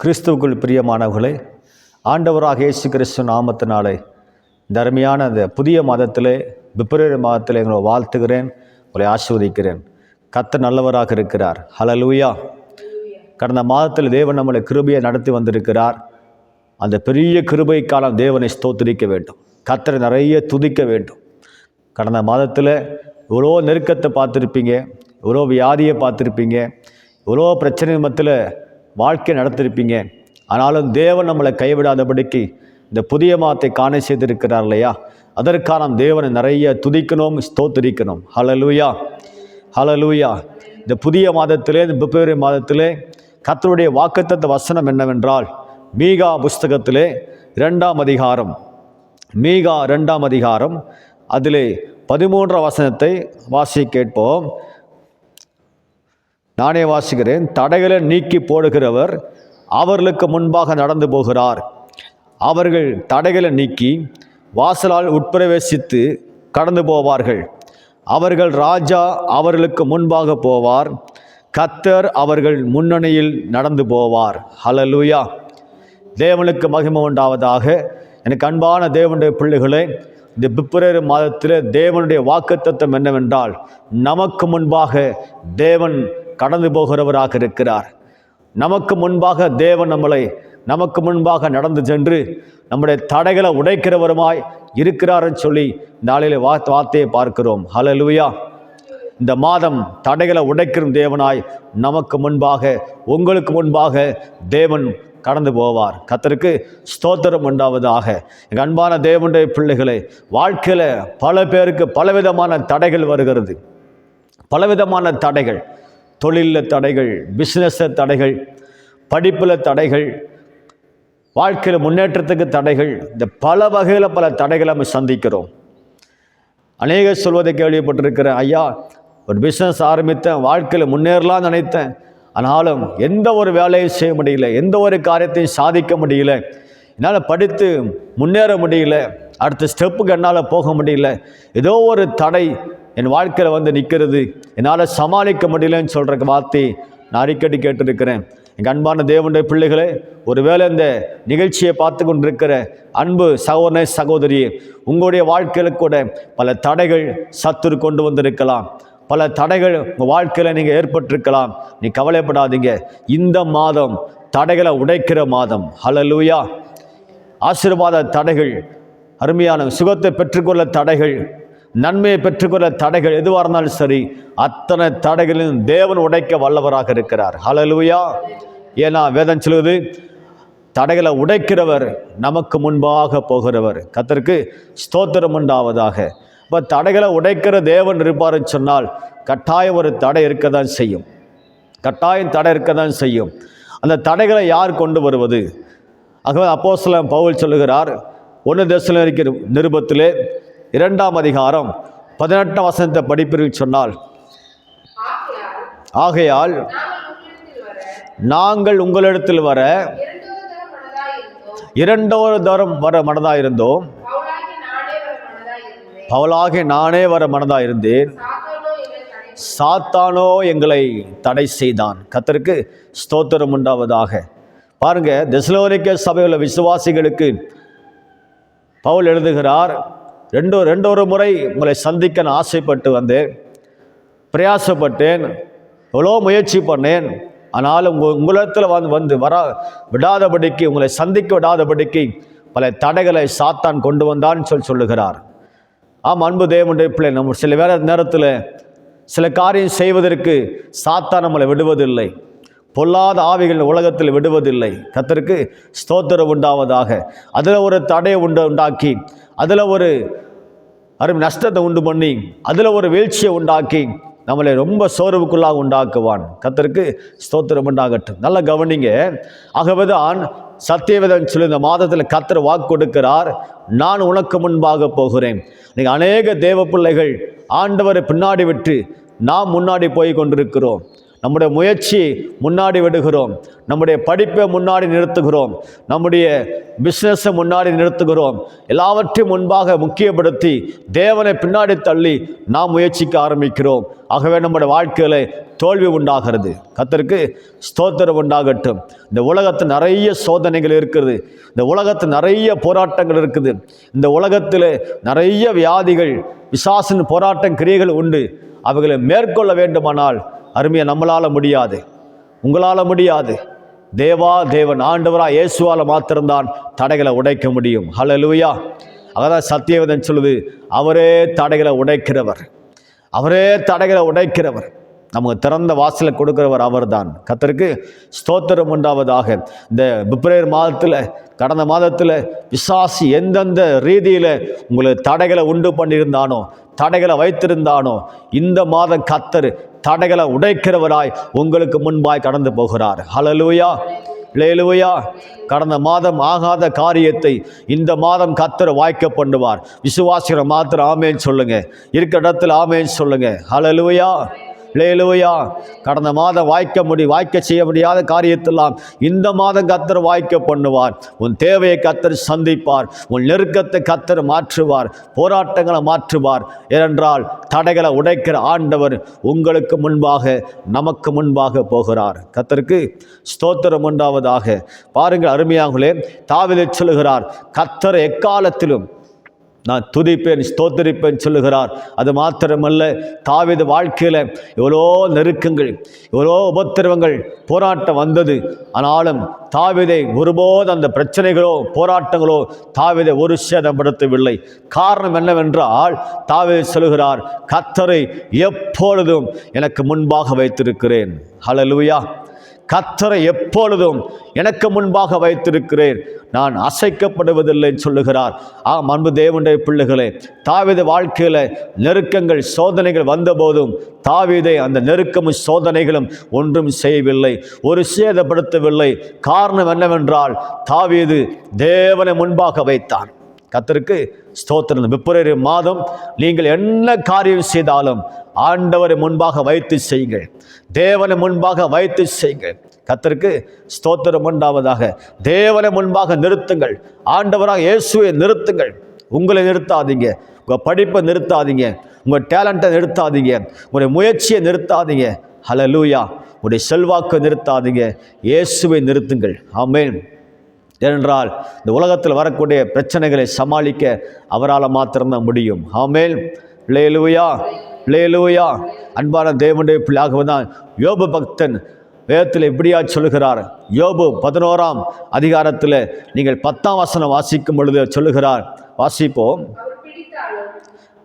கிறிஸ்துவுக்குள் பிரியமானவர்களே ஆண்டவராக இயேசு கிறிஸ்து நாமத்தினாலே இந்த அந்த புதிய மாதத்திலே பிப்ரவரி மாதத்தில் எங்களை வாழ்த்துகிறேன் உங்களை ஆசிர்வதிக்கிறேன். கத்த நல்லவராக இருக்கிறார். ஹலலூயா கடந்த மாதத்தில் தேவன் நம்மளை கிருபையை நடத்தி வந்திருக்கிறார். அந்த பெரிய கிருபை காலம் தேவனை ஸ்தோத்திரிக்க வேண்டும். கத்தரை நிறைய துதிக்க வேண்டும். கடந்த மாதத்தில் இவ்வளோ நெருக்கத்தை பார்த்துருப்பீங்க இவ்வளோ வியாதியை பார்த்துருப்பீங்க இவ்வளோ பிரச்சனை மத்தியில் வாழ்க்கை நடத்திருப்பீங்க. ஆனாலும் தேவன் நம்மளை கைவிடாதபடிக்கு இந்த புதிய மாதத்தை காண செய்திருக்கிறார் இல்லையா? அதற்கான நாம் தேவனை நிறைய துதிக்கணும் ஸ்தோத்திரிக்கணும். ஹலலூயா ஹலலூயா இந்த புதிய மாதத்திலே இந்த பிப்ரவரி மாதத்திலே கத்தருடைய வாக்குத்தத்த வசனம் என்னவென்றால் மீகா புஸ்தகத்திலே ரெண்டாம் அதிகாரம். மீகா ரெண்டாம் அதிகாரம். அதிலே பதிமூன்றாம் வசனத்தை வாசி கேட்போம் நானே வாசிக்கிறேன். தடைகளை நீக்கி போடுகிறவர் அவர்களுக்கு முன்பாக நடந்து போகிறார். அவர்கள் தடைகளை நீக்கி வாசலால் உட்பிரவேசித்து கடந்து போவார்கள். அவர்கள் ராஜா அவர்களுக்கு முன்பாக போவார். கத்தர் அவர்கள் முன்னணியில் நடந்து போவார். ஹலலூயா தேவனுக்கு மகிமை உண்டாவதாக. எனக்கு அன்பான தேவனுடைய பிள்ளைகளே இந்த பிப்ரவரி மாதத்தில் தேவனுடைய வாக்குத்தத்தம் என்னவென்றால் நமக்கு முன்பாக தேவன் கடந்து போகிறவராக இருக்கிறார். நமக்கு முன்பாக தேவன் நம்மளை நமக்கு முன்பாக நடந்து சென்று நம்முடைய தடைகளை உடைக்கிறவருமாய் இருக்கிறாருன்னு சொல்லி நாளையில் நாளிலே வா வார்த்தையை பார்க்கிறோம். ஹலலூயா இந்த மாதம் தடைகளை உடைக்கிற தேவனாய் நமக்கு முன்பாக உங்களுக்கு முன்பாக தேவன் கடந்து போவார். கத்தருக்கு ஸ்தோத்திரம் உண்டாவதாக. எங்கள் அன்பான தேவனுடைய பிள்ளைகளை வாழ்க்கையில் பல பேருக்கு பலவிதமான தடைகள் வருகிறது. பலவிதமான தடைகள். தொழிலில் தடைகள் பிஸ்னஸில் தடைகள் படிப்பில் தடைகள் வாழ்க்கையில் முன்னேற்றத்துக்கு தடைகள் இந்த பல வகையில் பல தடைகளை நம்ம சந்திக்கிறோம். அநேக சொல்வதை கேள்விப்பட்டிருக்கிறேன் ஐயா ஒரு பிஸ்னஸ் ஆரம்பித்தேன் வாழ்க்கையில் முன்னேறலாம்னு நினைத்தேன். ஆனாலும் எந்த ஒரு வேலையும் செய்ய முடியல எந்த ஒரு காரியத்தையும் சாதிக்க முடியல என்னால் படித்து முன்னேற முடியல அடுத்த ஸ்டெப்புக்கு என்னால் போக முடியல ஏதோ ஒரு தடை என் வாழ்க்கையில் வந்து நிற்கிறது என்னால் சமாளிக்க முடியலன்னு சொல்கிற வார்த்தை நான் அடிக்கடி கேட்டிருக்கிறேன். எங்கள் அன்பான தேவனுடைய பிள்ளைகளே ஒருவேளை இந்த நிகழ்ச்சியை பார்த்து கொண்டிருக்கிற அன்பு சகோதர சகோதரியே உங்களுடைய வாழ்க்கையில் கூட பல தடைகள் சத்துரு கொண்டு வந்திருக்கலாம். பல தடைகள் உங்கள் வாழ்க்கையில் நீங்கள் ஏற்பட்டிருக்கலாம். நீ கவலைப்படாதீங்க. இந்த மாதம் தடைகளை உடைக்கிற மாதம். ஹலலூயா ஆசீர்வாத தடைகள் அருமையான சுகத்தை பெற்றுக்கொள்ள தடைகள் நன்மையை பெற்றுக்கொள்ள தடைகள் எதுவாக இருந்தாலும் சரி அத்தனை தடைகளையும் தேவன் உடைக்க வல்லவராக இருக்கிறார். ஹலலூயா ஏன்னா வேதம் சொல்லுவது தடைகளை உடைக்கிறவர் நமக்கு முன்பாக போகிறவர். கத்தருக்கு ஸ்தோத்திரம் உண்டாவதாக. இப்போ தடைகளை உடைக்கிற தேவன் இருப்பாருன்னு சொன்னால் கட்டாயம் ஒரு தடை இருக்க தான் செய்யும். கட்டாயம் தடை இருக்க தான் செய்யும். அந்த தடைகளை யார் கொண்டு வருவது? ஆகவே அப்போஸ்தலன் பவுல் சொல்லுகிறார் ஒன்று தேசத்தில் இருக்கிற நிருபத்திலே இரண்டாம் அதிகாரம் பதினெட்டாம் வசனத்தை படிப்பிற்கு சொன்னால் ஆகையால் நாங்கள் உங்களிடத்தில் வர இரண்டோரு தரம் வர மனதாக இருந்தோம் பவலாகி நானே வர மனதாக இருந்தேன் சாத்தானோ எங்களை தடை செய்தான். கத்தருக்கு ஸ்தோத்திரம் உண்டாவதாக. பாருங்க தெசலோனிக்க சபையுள்ள விசுவாசிகளுக்கு பவுல் எழுதுகிறார் ரெண்டு ரெண்டு ஒரு முறை உங்களை சந்திக்க நான் ஆசைப்பட்டு வந்தேன். பிரயாசப்பட்டேன். எவ்வளோ முயற்சி பண்ணேன். ஆனாலும் உங்கள் உங்களிடத்தில் வந்து வந்து வர விடாதபடிக்கு உங்களை சந்திக்க விடாதபடிக்கு பல தடைகளை சாத்தான் கொண்டு வந்தான்னு சொல்லி சொல்லுகிறார். ஆம் அன்பு தேவனுடைய பிள்ளை நம்ம சில வேலை நேரத்தில் சில காரியம் செய்வதற்கு சாத்தான் நம்மளை விடுவதில்லை. பொல்லாத ஆவிகள் உலகத்தில் விடுவதில்லை. கத்தருக்கு ஸ்தோத்திரம் உண்டாவதாக. அதில் ஒரு தடையை உண்டு உண்டாக்கி அதில் ஒரு அரும் நஷ்டத்தை உண்டு பண்ணி அதில் ஒரு வீழ்ச்சியை உண்டாக்கி நம்மளை ரொம்ப சோர்வுக்குள்ளாக உண்டாக்குவான். கத்தருக்கு ஸ்தோத்திரம் உண்டாகட்டும். நல்லா கவனிங்க. ஆகவேதான் சத்தியவேதன் சொல்லி இந்த மாதத்தில் கத்தர் வாக்கு கொடுக்கிறார். நான் உனக்கு முன்பாக போகிறேன். நீங்கள் அநேக தேவ பிள்ளைகள் ஆண்டவரை பின்னாடி விட்டு நாம் முன்னாடி போய் கொண்டிருக்கிறோம். நம்முடைய முயற்சி முன்னாடி விடுகிறோம். நம்முடைய படிப்பை முன்னாடி நிறுத்துகிறோம். நம்முடைய பிஸ்னஸை முன்னாடி நிறுத்துகிறோம். எல்லாவற்றையும் முன்பாக முக்கியப்படுத்தி தேவனை பின்னாடி தள்ளி நாம் முயற்சிக்க ஆரம்பிக்கிறோம். ஆகவே நம்முடைய வாழ்க்கையில் தோல்வி உண்டாகிறது. கத்தருக்கு ஸ்தோத்திரம் உண்டாகட்டும். இந்த உலகத்தில் நிறைய சோதனைகள் இருக்குது. இந்த உலகத்தில் நிறைய போராட்டங்கள் இருக்குது. இந்த உலகத்தில் நிறைய வியாதிகள் விசாசின் போராட்டம் கிரியைகள் உண்டு. அவைகளை மேற்கொள்ள வேண்டுமானால் அருமையை நம்மளால் முடியாது. உங்களால் முடியாது. தேவா தேவன் ஆண்டவரா இயேசுவால் மாத்திரம்தான் தடைகளை உடைக்க முடியும். ஹalleluya அதான் சத்தியவதன் சொல்லுது அவரே தடைகளை உடைக்கிறவர். அவரே தடைகளை உடைக்கிறவர். நமக்கு திறந்த வாசலை கொடுக்கிறவர் அவர்தான். கத்தருக்கு ஸ்தோத்திரம் உண்டாவதாக. இந்த பிப்ரவரி மாதத்தில் கடந்த மாதத்தில் விசாசி எந்தெந்த ரீதியில் உங்களுக்கு தடைகளை உண்டு பண்ணியிருந்தானோ தடைகளை வைத்திருந்தானோ? இந்த மாதம் கத்தர் தடைகளை உடைக்கிறவராய் உங்களுக்கு முன்பாய் கடந்து போகிறார். ஹalleluya லேலுவையா கடந்த மாதம் ஆகாத காரியத்தை இந்த மாதம் கத்தர் வாய்க்க பண்ணுவார். விசுவாசிகளை மாத்திரம் ஆமேன்னு சொல்லுங்க. இருக்கிற இடத்துல ஆமேன்னு சொல்லுங்க. ஹலலுவையா லேலுவையா கடந்த மாதம் வாய்க்க முடி வாய்க்க செய்ய முடியாத காரியத்தெல்லாம் இந்த மாதம் கத்தர் வாய்க்க பண்ணுவார். உன் தேவையை கத்தர் சந்திப்பார். உன் நெருக்கத்தை கத்தர் மாற்றுவார். போராட்டங்களை மாற்றுவார். ஏனென்றால் தடைகளை உடைக்கிற ஆண்டவர் உங்களுக்கு முன்பாக நமக்கு முன்பாக போகிறார். கத்தருக்கு ஸ்தோத்திரம் உண்டாவதாக. பாருங்கள் அருமையாங்களே தாவிதை சொல்லுகிறார் கத்தர் எக்காலத்திலும் நான் துதிப்பேன் ஸ்தோத்தரிப்பேன் சொல்லுகிறார். அது மாத்திரமல்ல தாவீது வாழ்க்கையில் எவ்வளோ நெருக்கங்கள் எவ்வளோ உபத்திரவங்கள் போராட்டம் வந்தது. ஆனாலும் தாவிதை ஒருபோது அந்த பிரச்சனைகளோ போராட்டங்களோ தாவிதை ஒரு சேதப்படுத்தவில்லை. காரணம் என்னவென்றால் தாவிதை சொல்லுகிறார் கத்தரை எப்பொழுதும் எனக்கு முன்பாக வைத்திருக்கிறேன். ஹalleluya. கத்தரை எப்பொழுதும் எனக்கு முன்பாக வைத்திருக்கிறேன் நான் அசைக்கப்படுவதில்லை சொல்லுகிறார். ஆம் அன்பு தேவனுடைய பிள்ளைகளே தாவீது வாழ்க்கையில் நெருக்கங்கள் சோதனைகள் வந்தபோதும் தாவீதை அந்த நெருக்கமும் சோதனைகளும் ஒன்றும் செய்யவில்லை ஒரு சேதப்படுத்தவில்லை. காரணம் என்னவென்றால் தாவீது தேவனை முன்பாக வைத்தான். கத்தருக்கு ஸ்தோத்திரம். பிப்ரவரி மாதம் நீங்கள் என்ன காரியம் செய்தாலும் ஆண்டவரை முன்பாக வைத்து செய்யுங்கள். தேவனை முன்பாக வைத்து செய்யுங்கள். கத்தருக்கு ஸ்தோத்திரம் உண்டாவதாக. தேவனை முன்பாக நிறுத்துங்கள். ஆண்டவராக இயேசுவை நிறுத்துங்கள். உங்களை நிறுத்தாதீங்க. உங்கள் படிப்பை நிறுத்தாதீங்க. உங்கள் டேலண்ட்டை நிறுத்தாதீங்க. உங்களுடைய முயற்சியை நிறுத்தாதீங்க. ஹலலூயா உங்களுடைய செல்வாக்கை நிறுத்தாதீங்க. இயேசுவை நிறுத்துங்கள். ஆமேன் ஏனென்றால் இந்த உலகத்தில் வரக்கூடிய பிரச்சனைகளை சமாளிக்க அவரால் மாத்திரம்தான் முடியும். ஆமேல் லேலுயா லேலுயா அன்பான தேவனுடைய பிள்ளையாகவே தான் யோபு பக்தன் வேதத்தில் இப்படியா சொல்லுகிறார். யோபு பதினோராம் அதிகாரத்தில் நீங்கள் பத்தாம் வசனம் வாசிக்கும் பொழுது சொல்லுகிறார். வாசிப்போம்.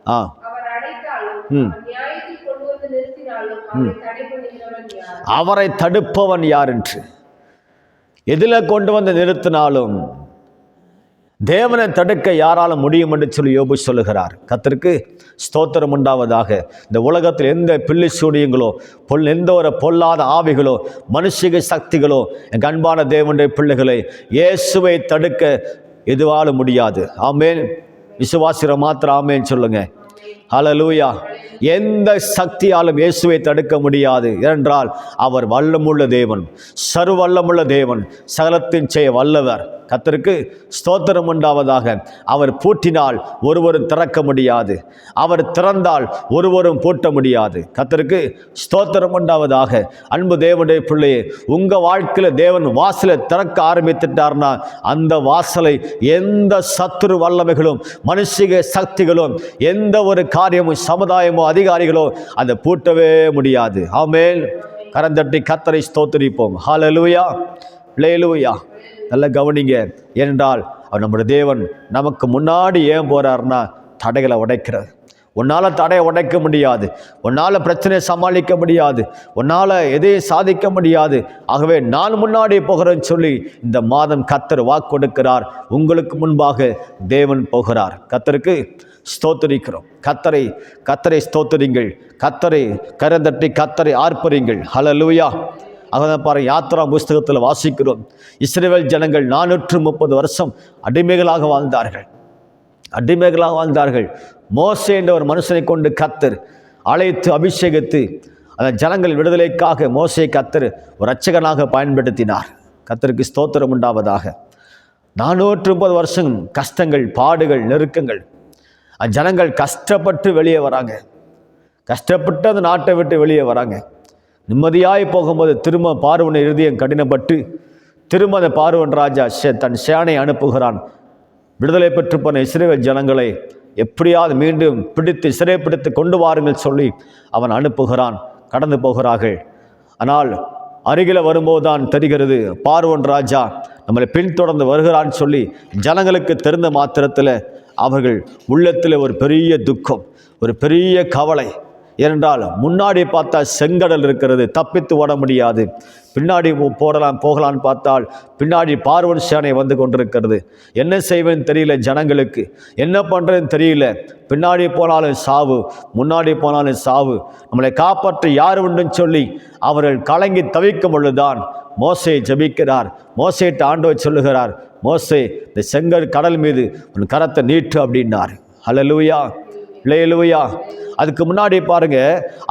ஆ. ம். அவரை தடுப்பவன் யார் என்று? எதில் கொண்டு வந்து நிறுத்தினாலும் தேவனை தடுக்க யாராலும் முடியும் என்று சொல்லி யோபு சொல்லுகிறார். கத்திற்கு ஸ்தோத்திரம் உண்டாவதாக. இந்த உலகத்தில் எந்த பில்லி சூடியங்களோ பொல் எந்த ஒரு பொல்லாத ஆவிகளோ மனுஷிக சக்திகளோ என் அன்பான தேவனுடைய பிள்ளைகளை இயேசுவை தடுக்க எதுவாலும் முடியாது. ஆமேன். விசுவாசிர மாத்திரம் ஆமேன்னு சொல்லுங்க. ஹalleluya. எந்த சக்தியாலும் இயேசுவை தடுக்க முடியாது. என்றால் அவர் வல்லமுள்ள தேவன் சர்வல்லமுள்ள தேவன் சகலத்தின் செய்ய வல்லவர். கத்தருக்கு ஸ்தோத்திரம் உண்டாவதாக. அவர் பூட்டினால் ஒருவரும் திறக்க முடியாது. அவர் திறந்தால் ஒருவரும் பூட்ட முடியாது. கத்தருக்கு ஸ்தோத்திரம் உண்டாவதாக. அன்பு தேவனுடைய பிள்ளையே உங்கள் வாழ்க்கையில் தேவன் வாசலை திறக்க ஆரம்பித்துட்டார்னா அந்த வாசலை எந்த சத்துரு வல்லமைகளும் மனுஷிக சக்திகளும் எந்த ஒரு காரியமும் சமுதாயமோ அதிகாரிகளோ அதை பூட்டவே முடியாது. ஆமேல் கரந்தட்டி கத்தரை ஸ்தோத்திரிப்போம். ஹalleluya. லேலுயா நல்ல கவனிங்க. ஏனென்றால் அவர் நம்முடைய தேவன் நமக்கு முன்னாடி ஏன் போகிறாருன்னா தடைகளை உடைக்கிறது உன்னால் தடையை உடைக்க முடியாது. உன்னால் பிரச்சனையை சமாளிக்க முடியாது. உன்னால் எதையும் சாதிக்க முடியாது. ஆகவே நான் முன்னாடி போகிறேன்னு சொல்லி இந்த மாதம் கத்தர் வாக்கு கொடுக்கிறார். உங்களுக்கு முன்பாக தேவன் போகிறார். கத்தருக்கு ஸ்தோத்தரிக்கிறோம். கத்தரை கத்தரை ஸ்தோத்தரிங்கள். கத்தரை கரந்தட்டி கத்தரை ஆர்ப்பரிங்கள். ஹலலூயா அதான் பாரு யாத்ரா புஸ்தகத்தில் வாசிக்கிறோம். இஸ்ரேல் ஜனங்கள் நானூற்று முப்பது வருஷம் அடிமைகளாக வாழ்ந்தார்கள். அடிமைகளாக வாழ்ந்தார்கள். மோசே என்ற ஒரு மனுஷனை கொண்டு கத்தர் அழைத்து அபிஷேகித்து அந்த ஜனங்கள் விடுதலைக்காக மோசை கத்தர் ஒரு அச்சகனாக பயன்படுத்தினார். கத்தருக்கு ஸ்தோத்திரம் உண்டாவதாக. நானூற்று முப்பது வருஷம் கஷ்டங்கள் பாடுகள் நெருக்கங்கள். அந்த ஜனங்கள் கஷ்டப்பட்டு வெளியே வராங்க. கஷ்டப்பட்டு அந்த நாட்டை விட்டு வெளியே வராங்க. நிம்மதியாய் போகும்போது திரும்ப பார்வனை இருதயம் கடினப்பட்டு திரும்ப அந்த பார்வன் ராஜா தன் சேனை அனுப்புகிறான். விடுதலை பெற்று போன இஸ்ரேல் ஜனங்களை எப்படியாவது மீண்டும் பிடித்து சிறைப்பிடித்து கொண்டு வாருங்கள் சொல்லி அவன் அனுப்புகிறான். கடந்து போகிறார்கள். ஆனால் அருகில் வரும்போது தான் தெரிகிறது பார்வன் ராஜா நம்மளை பின்தொடர்ந்து வருகிறான்னு சொல்லி ஜனங்களுக்கு தெரிந்த மாத்திரத்தில் அவர்கள் உள்ளத்தில் ஒரு பெரிய துக்கம் ஒரு பெரிய கவலை ஏனென்றால் முன்னாடி பார்த்தா செங்கடல் இருக்கிறது தப்பித்து ஓட முடியாது. பின்னாடி போடலாம் போகலான்னு பார்த்தால் பின்னாடி பார்வன் சேனை வந்து கொண்டிருக்கிறது. என்ன செய்வேன்னு தெரியல ஜனங்களுக்கு. என்ன பண்ணுறதுன்னு தெரியல. பின்னாடி போனாலும் சாவு முன்னாடி போனாலும் சாவு. நம்மளை காப்பாற்ற யார் உண்டுன்னு சொல்லி அவர்கள் கலங்கி தவிக்கும் பொழுதுதான் மோசே ஜபிக்கிறார். மோசேட்டு ஆண்டவர் சொல்லுகிறார் மோசை இந்த செங்கல் கடல் மீது உன் கரத்தை நீட்டு அப்படின்னார். ஹalleluya. லேலுயா. அதுக்கு முன்னாடி பாருங்க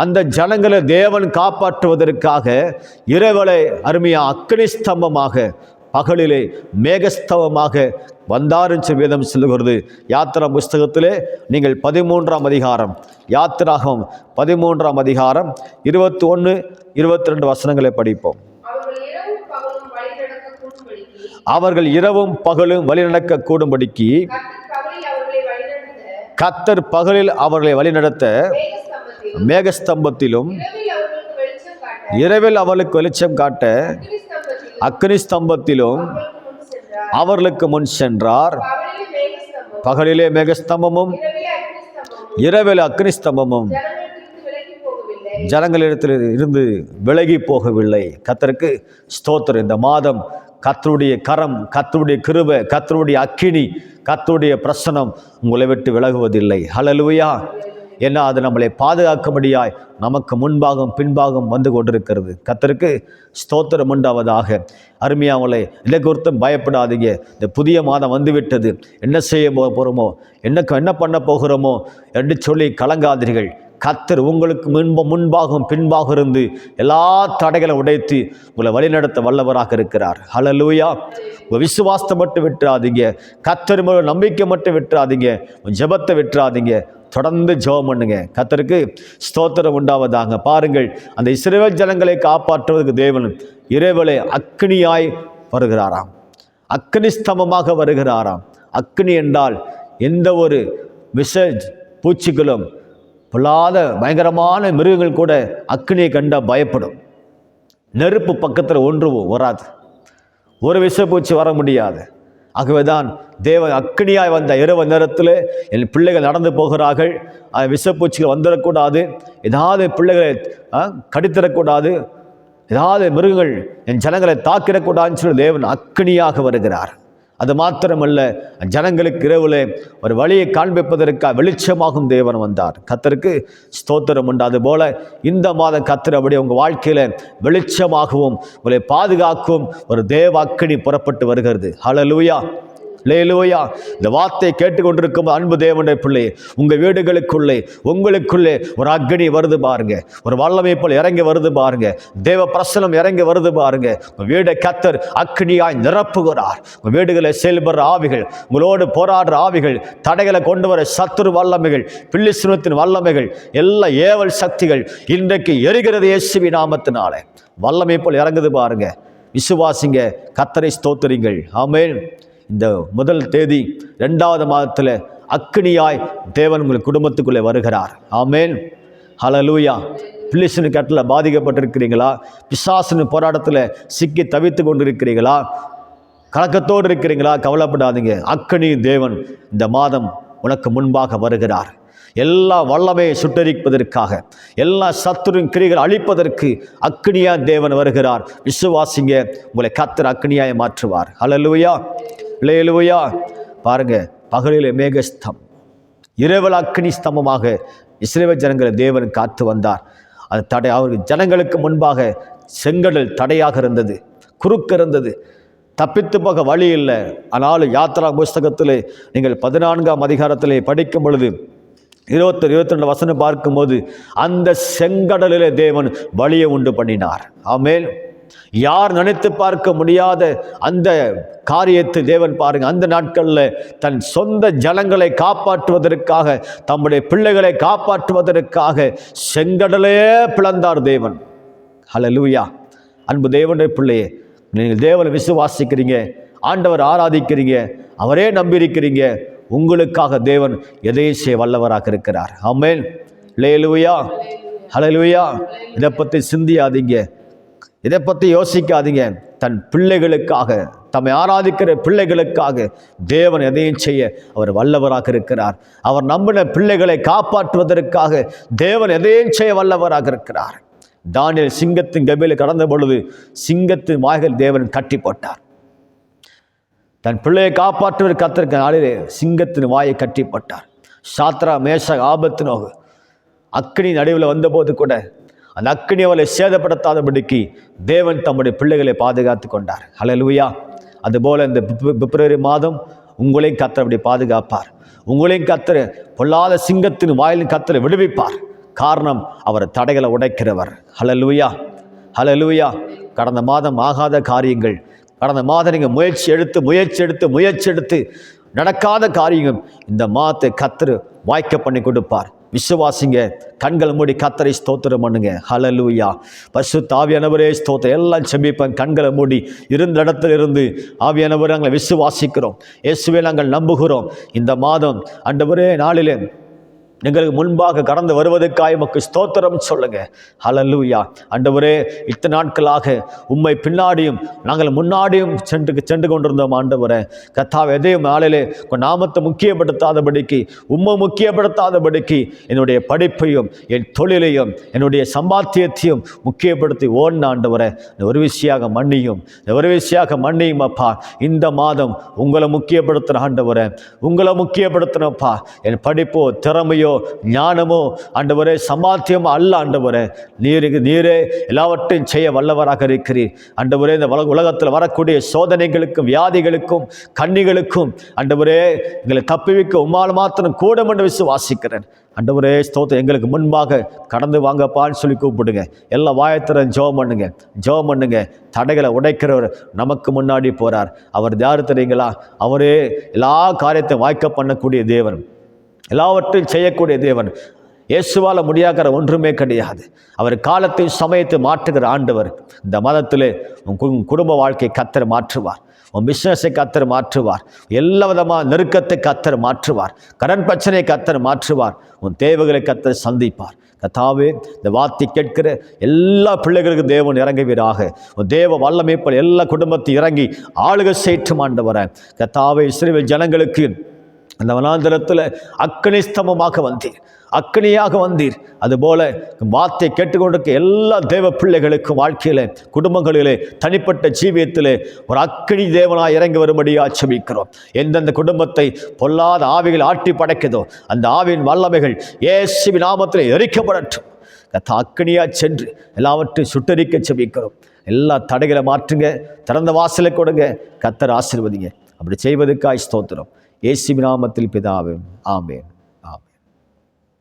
அந்த ஜனங்களை தேவன் காப்பாற்றுவதற்காக இரவலை அருமையா அக்னி ஸ்தம்பமாக பகலிலே மேகஸ்தவமாக சொல்லி வேதம் சொல்லுகிறது. யாத்திரா புஸ்தகத்திலே நீங்கள் பதிமூன்றாம் அதிகாரம் யாத்திராகம் பதிமூன்றாம் அதிகாரம் இருபத்தி ஒன்று இருபத்தி ரெண்டு வசனங்களை படிப்போம். அவர்கள் இரவும் பகலும் வழிநடக்க கூடும்படிக்கு கர்த்தர் பகலில் அவர்களை வழிநடத்த கத்தர் பகலில் அவர்களை வழிநடத்த மேகஸ்தம்பத்திலும் இரவில் அவர்களுக்கு வெளிச்சம் காட்ட அவளுக்கு வெளிச்சம் காட்ட அக்னி ஸ்தம்பத்திலும் அவர்களுக்கு முன் சென்றார். பகலிலே மேகஸ்தம்பமும் இரவில் அக்னி ஸ்தம்பமும் ஜனங்களிடத்தில் இருந்து விலகி போகவில்லை. கத்தருக்கு ஸ்தோத்திரம். இந்த மாதம் கத்தருடைய கரம் கத்தருடைய கிருப கத்தருடைய அக்கினி கத்துடைய பிரசனம் உங்களை விட்டு விலகுவதில்லை. ஹலலுவையா ஏன்னா அது நம்மளை பாதுகாக்கும்படியாய் நமக்கு முன்பாகம் பின்பாகம் வந்து கொண்டிருக்கிறது. கத்தருக்கு ஸ்தோத்திரம் உண்டாவதாக. அருமையாவலை இதை குறித்தும் பயப்படாதீங்க. இந்த புதிய மாதம் வந்துவிட்டது. என்ன செய்ய போகிறோமோ என்ன என்ன பண்ண போகிறோமோ? என்று சொல்லி கலங்காதீர்கள். கத்தர் உங்களுக்கு முன்ப முன்பாகவும் பின்பாக இருந்து எல்லா தடைகளை உடைத்து உங்களை வழிநடத்த வல்லவராக இருக்கிறார். ஹலலூயா உங்கள் விசுவாசத்தை மட்டும் விட்டுறாதீங்க. கத்தர் மேல நம்பிக்கை மட்டும் விட்டுறாதீங்க. ஜபத்தை ஜெபத்தை விட்டுறாதீங்க. தொடர்ந்து ஜெபம் பண்ணுங்க. கத்தருக்கு ஸ்தோத்திரம் உண்டாவதாங்க பாருங்கள் அந்த இஸ்ரவேல் ஜனங்களை காப்பாற்றுவதற்கு தேவன் இறைவலை அக்னியாய் வருகிறாராம். அக்னிஸ்தமமாக வருகிறாராம். அக்னி என்றால் எந்த ஒரு விஷ பூச்சிகளும் பொல்லாத பயங்கரமான மிருகங்கள் கூட அக்னியை கண்டால் பயப்படும். நெருப்பு பக்கத்தில் ஒன்று வராது. ஒரு விஷப்பூச்சி வர முடியாது. ஆகவே தான் தேவன் அக்னியாய் வந்த இரவு நேரத்தில் என் பிள்ளைகள் நடந்து போகிறார்கள். அந்த விஷப்பூச்சிகள் வந்துடக்கூடாது. ஏதாவது பிள்ளைகளை ஆ, கடித்திடக்கூடாது. ஏதாவது மிருகங்கள் என் ஜனங்களை தாக்கிடக்கூடாதுன்னு சொல்லி தேவன் அக்னியாக வருகிறார். அது மாத்திரமல்ல ஜனங்களுக்கு இரவில் ஒரு வழியை காண்பிப்பதற்காக வெளிச்சமாகும் தேவன் வந்தார். கத்தருக்கு ஸ்தோத்திரம் உண்டு. அதுபோல இந்த மாதம் கத்தர் அப்படி உங்கள் வாழ்க்கையில் வெளிச்சமாகவும் உங்களை பாதுகாக்கும் ஒரு தேவ அக்கினி புறப்பட்டு வருகிறது. ஹalleluya லேலூயா இந்த வார்த்தை கேட்டுக்கொண்டிருக்கும் அன்பு தேவனுடைய பிள்ளை உங்கள் வீடுகளுக்குள்ளே உங்களுக்குள்ளே ஒரு அக்னி வருது பாருங்க. ஒரு வல்லமை போல் இறங்கி வருது பாருங்க. தேவ பிரசனம் இறங்கி வருது பாருங்க. உங்கள் வீடை கத்தர் அக்னியாய் நிரப்புகிறார். உங்கள் வீடுகளை செயல்படுற ஆவிகள் உங்களோடு போராடுற ஆவிகள் தடைகளை கொண்டு வர சத்துரு வல்லமைகள் பில்லிசுனத்தின் வல்லமைகள் எல்லா ஏவல் சக்திகள் இன்றைக்கு எரிகிறது இயேசுவி நாமத்தினால. வல்லமை போல் இறங்குது பாருங்க. விசுவாசிங்க கத்தரை ஸ்தோத்திரிங்கள். ஆமேன். இந்த முதல் தேதி ரெண்டாவது மாதத்தில் அக்னியாய் தேவன் உங்கள் குடும்பத்துக்குள்ளே வருகிறார். ஆமேன். ஹலலூயா பிள்ளிசனு கட்டில் பாதிக்கப்பட்டிருக்கிறீங்களா? பிசாசனு போராட்டத்தில் சிக்கி தவித்து கொண்டிருக்கிறீங்களா? கலக்கத்தோடு இருக்கிறீங்களா? கவலைப்படாதீங்க. அக்னி தேவன் இந்த மாதம் உனக்கு முன்பாக வருகிறார். எல்லா வல்லமையை சுட்டரிப்பதற்காக எல்லா சத்துருவின் கிரிகள் அழிப்பதற்கு அக்னியா தேவன் வருகிறார். விசுவாசிங்க உங்களை கத்தர் அக்னியாயை மாற்றுவார். அலலுவையா லேலுயா பாருங்க பகலில் மேகஸ்தம் இரவல் அக்னி ஸ்தம்பமாக இஸ்ரேவ ஜனங்களை தேவன் காத்து வந்தார். அது தடை அவருக்கு ஜனங்களுக்கு முன்பாக செங்கடல் தடையாக இருந்தது குறுக்க இருந்தது. தப்பித்து போக வழி இல்லை. ஆனாலும் யாத்ரா புஸ்தகத்தில் நீங்கள் பதினான்காம் அதிகாரத்திலே படிக்கும் பொழுது இருபத்தி இருபத்தி ரெண்டு வசனம் பார்க்கும்போது அந்த செங்கடலிலே தேவன் வழியை உண்டு பண்ணினார். ஆமேல் யார் நினைத்து பார்க்க முடியாத அந்த காரியத்தை தேவன் பாருங்க. அந்த நாட்களில் தன் சொந்த ஜனங்களை காப்பாற்றுவதற்காக தம்முடைய பிள்ளைகளை காப்பாற்றுவதற்காக செங்கடலே பிளந்தார் தேவன். ஹalleluya. அன்பு தேவனுடைய பிள்ளையே நீங்கள் தேவனை விசுவாசிக்கிறீங்க ஆண்டவர் ஆராதிக்கிறீங்க அவரே நம்பியிருக்கிறீங்க உங்களுக்காக தேவன் எதையும் செய்ய வல்லவராக இருக்கிறார். ஆமென். லேலுயா ஹalleluya. இதை பற்றி சிந்தியாதீங்க. இதை பற்றி யோசிக்காதீங்க. தன் பிள்ளைகளுக்காக தம்மை ஆராதிக்கிற பிள்ளைகளுக்காக தேவன் எதையும் செய்ய அவர் வல்லவராக இருக்கிறார். அவர் நம்பின பிள்ளைகளை காப்பாற்றுவதற்காக தேவன் எதையும் செய்ய வல்லவராக இருக்கிறார். தானியல் சிங்கத்தின் கபில கடந்த பொழுது சிங்கத்தின் வாய்கள் தேவன் கட்டி போட்டார். தன் பிள்ளையை காப்பாற்றுவர் கத்திருக்க நாளிலே சிங்கத்தின் வாயை கட்டி போட்டார். சாத்ரா மேஷ ஆபத்து நோகு அக்னி நடுவில் வந்தபோது கூட அந்த அக்னி அவளை சேதப்படுத்தாதபடிக்கு தேவன் தம்முடைய பிள்ளைகளை பாதுகாத்து கொண்டார். ஹalleluya. அதுபோல் இந்த பிப்ரவரி மாதம் உங்களையும் கத்தர் அப்படி பாதுகாப்பார். உங்களையும் கத்தர் பொல்லாத சிங்கத்தின் வாயிலின் கத்தரை விடுவிப்பார். காரணம் அவர் தடைகளை உடைக்கிறவர். ஹalleluya. ஹalleluya. கடந்த மாதம் ஆகாத காரியங்கள் கடந்த மாதம் நீங்கள் முயற்சி எடுத்து முயற்சி எடுத்து முயற்சி எடுத்து நடக்காத காரியம் இந்த மாதத்தை கத்தர் வாய்க்க பண்ணி கொடுப்பார். விசுவாசிங்க. கண்கள் மூடி கத்தரை ஸ்தோத்திரம் பண்ணுங்க. ஹலலூயா பசு தாவியானவரே ஸ்தோத்திரம். எல்லாம் செபிப்பேன். கண்களை மூடி இருந்த இடத்துல இருந்து ஆவியானவரை நாங்கள் விசுவாசிக்கிறோம். இயேசுவை நாங்கள் நம்புகிறோம். இந்த மாதம் அண்டவரே நாளிலே எங்களுக்கு முன்பாக கடந்து வருவதற்காக உமக்கு ஸ்தோத்திரம் சொல்லுங்க. ஹலல்லூயா ஆண்டவரே இத்தனை நாட்களாக உம்மை பின்னாடியும் நாங்கள் முன்னாடியும் சென்று சென்று கொண்டிருந்தோம் ஆண்டவரே. கத்தாவை எதையும் நாளிலே நாமத்தை முக்கியப்படுத்தாதபடிக்கு உம்மை முக்கியப்படுத்தாதபடிக்கு என்னுடைய படிப்பையும் என் தொழிலையும் என்னுடைய சம்பாத்தியத்தையும் முக்கியப்படுத்தி ஓன் ஆண்டவரே. இந்த ஒரு விஷயாக மன்னியும் இந்த ஒரு விஷயாக மன்னியும் அப்பா. இந்த மாதம் உங்களை முக்கியப்படுத்துகிற ஆண்டவரே. உங்களை முக்கியப்படுத்தினப்பா. என் படிப்போ திறமையோ ஞானமோ ஆண்டவரே சமாத்தியமோ அல்ல ஆண்டவரே. நீருக்கு நீரே எல்லாவற்றையும் செய்ய வல்லவராக இருக்கிறீர். ஆண்டவரே இந்த உலக உலகத்தில் வரக்கூடிய சோதனைகளுக்கும் வியாதிகளுக்கும் கண்ணிகளுக்கும் ஆண்டவரே எங்களை தப்புவிக்க உம்மால் மாத்திரம் கூடும் என்று விசுவாசிக்கிறேன். அண்டவரே ஸ்தோத்திரம். எங்களுக்கு முன்பாக கடந்து வாங்கப்பான்னு சொல்லி கூப்பிடுங்க. எல்லாம் வாயத்திரம் ஜெபம் பண்ணுங்க. ஜெபம் பண்ணுங்க. தடைகளை உடைக்கிறவர் நமக்கு முன்னாடி போகிறார் அவர் யார் தெரியுங்களா அவரே எல்லா காரியத்தையும் வாய்க்க பண்ணக்கூடிய தேவன். எல்லாவற்றையும் செய்யக்கூடிய தேவன். இயேசுவால முடியாக்கிற ஒன்றுமே கிடையாது. அவர் காலத்தை சமயத்தை மாற்றுகிற ஆண்டவர். இந்த மதத்தில் உன் உன் குடும்ப வாழ்க்கை கத்தர் மாற்றுவார். உன் பிஸ்னஸை கத்தர் மாற்றுவார். எல்லா விதமாக நெருக்கத்தை கத்தர் மாற்றுவார். கடன் பிரச்சனை கத்தர் மாற்றுவார். உன் தேவைகளை கத்தர் சந்திப்பார். கத்தாவே இந்த வார்த்தை கேட்கிற எல்லா பிள்ளைகளுக்கும் தேவன் இறங்குவீராக. உன் தேவ வல்லமைப்பல் எல்லா குடும்பத்தையும் இறங்கி ஆளுக சேற்றும் ஆண்டவர. கத்தாவே இஸ்ரேல் ஜனங்களுக்கு அந்த வனாந்திரத்தில் அக்னி ஸ்தம்பமாக வந்தீர். அக்னியாக வந்தீர். அதுபோல வார்த்தை கேட்டுக்கொண்டிருக்க எல்லா தேவ பிள்ளைகளுக்கும் வாழ்க்கையிலே குடும்பங்களிலே தனிப்பட்ட ஜீவியத்திலே ஒரு அக்னி தேவனாய் இறங்கி வரும்படியாக ஆட்சேபிக்கிறோம். எந்தெந்த குடும்பத்தை பொல்லாத ஆவிகள் ஆட்டி படைக்குதோ அந்த ஆவியின் வல்லமைகள் ஏசுவி நாமத்தில் எரிக்கப்படட்டும். கத்த அக்னியாக சென்று எல்லாவற்றையும் சுட்டரிக்க செபிக்கிறோம் எல்லா தடைகளை மாற்றுங்க திறந்த வாசலை கொடுங்க கத்தர் ஆசீர்வதிங்க. அப்படி செய்வதற்காய் ஸ்தோத்திரம். இயேசுவின் நாமத்தில் பிதாவே ஆமேன்.